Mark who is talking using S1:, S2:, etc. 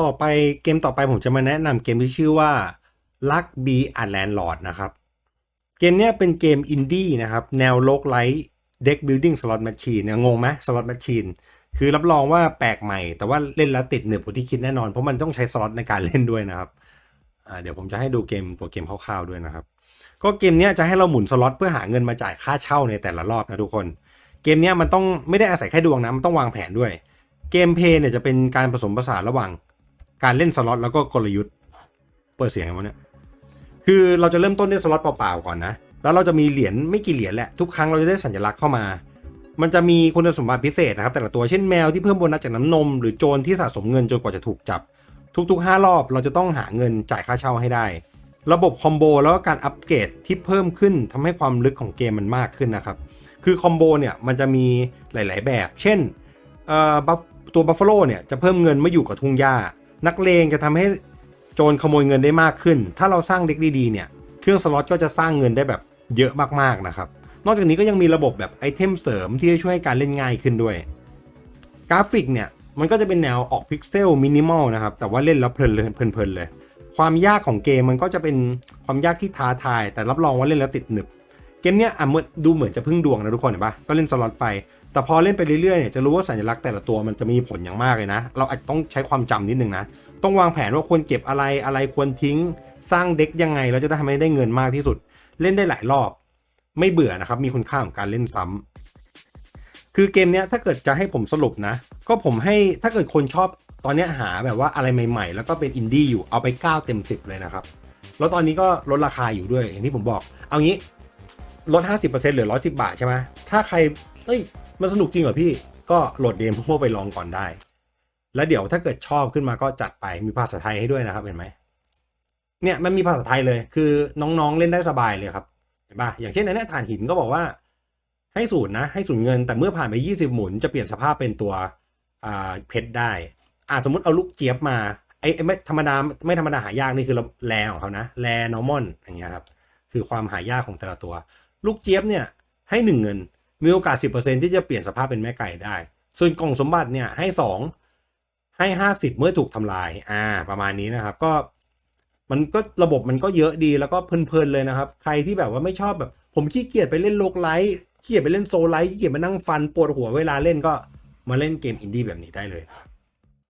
S1: ต่อไปเกมต่อไปผมจะมาแนะนำเกมที่ชื่อว่า Luck Be a Landlord นะครับ เกมนี้เป็นเกมอินดี้นะครับ แนวโลกไลท์เด็กบิลดิ้งสล็อตแมชชีนงงไหมสล็อตแมชชีนคือรับรองว่าแปลกใหม่ แต่ว่าเล่นแล้วติดเหนือกว่าที่คิดแน่นอน เพราะมันต้องใช้สล็อตในการเล่นด้วยนะครับเดี๋ยวผมจะให้ดูเกมตัวเกมคร่าวๆด้วยนะครับ ก็เกมนี้จะให้เราหมุนสล็อตเพื่อหาเงินมาจ่ายค่าเช่าในแต่ละรอบนะทุกคน เกมนี้มันต้องไม่ได้อาศัยแค่ดวงนะมันต้องวางแผนด้วย เกมเพย์เนี่ยจะเป็นการผสมผสานระหว่าง การเล่นสล็อตแล้วก็กลยุทธ์ เปิดเสียงไงวะเนี่ยคือเราจะเริ่มต้นด้วยสล็อตเปล่าๆก่อนนะ แล้วเราจะมีเหรียญไม่กี่เหรียญแหละทุกครั้งเราจะได้สัญลักษณ์เข้ามา มันจะมีคุณสมบัติพิเศษนะครับ แต่ละตัวเช่นแมวที่เพิ่มโบนัสจากน้ำนม หรือโจรที่สะสมเงินจนกว่าจะถูกจับ ทุก ๆ 5 รอบเราจะต้องหาเงินจ่ายค่าเช่าให้ได้ ระบบคอมโบแล้วก็การอัปเกรดที่เพิ่มขึ้นทำให้ความลึกของเกมมันมากขึ้นนะครับคือคอมโบเนี่ยมันจะมีหลาย ๆ แบบ เช่นตัวบัฟฟาโลเนี่ยจะเพิ่มเงินเมื่ออยู่กับทุ่งหญ้า นักเลงจะทำให้โจรขโมยเงินได้มากขึ้น ถ้าเราสร้างเด็กดีๆเนี่ย เครื่องสล็อตก็จะสร้างเงินได้แบบเยอะมากๆนะครับ นอกจากนี้ก็ยังมีระบบแบบไอเทมเสริมที่จะช่วยให้การเล่นง่ายขึ้นด้วย กราฟิกเนี่ยมันก็จะเป็นแนวออกพิกเซลมินิมอลนะครับ แต่ว่าเล่นแล้วเพลินเลยเพลินๆเลย ความยากของเกมมันก็จะเป็นความยากที่ท้าทาย แต่รับรองว่าเล่นแล้วติดหนึบ เกมเนี้ยอะมืดูเหมือนจะพึ่งดวงนะทุกคนเห็นปะก็เล่นสล็อตไป แต่พอเล่นไปเรื่อยๆเนี่ยจะรู้ว่าสัญลักษณ์แต่ละตัวมันจะมีผลอย่างมากเลยนะ เราอาจต้องใช้ความจำนิดนึงนะ ต้องวางแผนว่าควรเก็บอะไรอะไรควรทิ้ง สร้างเด็กยังไงเราจะได้ทำให้ได้เงินมากที่สุด เล่นได้หลายรอบ ไม่เบื่อนะครับมีคุณค่าของการเล่นซ้ำคือเกมเนี้ยถ้าเกิดจะให้ผมสรุปนะ ก็ผมให้ถ้าเกิดคนชอบตอนเนี้ยหาแบบว่าอะไรใหม่ ๆ แล้วก็เป็นอินดี้อยู่เอาไป 9 เต็ม 10 เลยนะครับ แล้วตอนนี้ก็ลดราคาอยู่ด้วยอย่างที่ผมบอก เอางี้ลด 50%เหลือ 110 บาทใช่ไหมถ้าใครเฮ้ย มันสนุกจริงเหรอพี่ก็โหลดเดมพวกไปลองก่อนได้ แล้วเดี๋ยวถ้าเกิดชอบขึ้นมาก็จัดไปมีภาษาไทยให้ด้วยนะครับเห็นไหมเนี่ยมันมีภาษาไทยเลยคือน้องๆเล่นได้สบายเลยครับเห็นปะอย่างเช่นอันนี้ฐานหินก็บอกว่า ให้ศูนย์นะ ให้ศูนย์เงิน แต่เมื่อผ่านไป 20 หมุนจะเปลี่ยนสภาพเป็นตัวเพชรได้อ่าสมมติเอาลูกเจี๊ยบมาไอ้ไอ้ไม่ธรรมดาไม่ธรรมดาหายากนี่คือแรของเขานะแรนอร์มอนอย่างเงี้ยครับคือความหายากของแต่ละตัว ลูกเจี๊ยบเนี่ยให้หนึ่งเงิน มีโอกาส 10%ที่จะเปลี่ยนสภาพเป็นแม่ไก่ได้ ส่วนกล่องสมบัติเนี่ยให้ 2 ให้ 50 เมื่อถูกทำลาย อ่า ประมาณนี้นะครับ ก็มันก็ระบบมันก็เยอะดีแล้วก็เพลินๆเลยนะครับ ใครที่แบบว่าไม่ชอบแบบ ผมขี้เกียจไปเล่นโลกไลท์ขี้เกียจไปเล่นโซลไลท์ขี้เกียจมานั่งฟันปวดหัวเวลาเล่นก็มาเล่นเกมอินดี้แบบนี้ได้เลย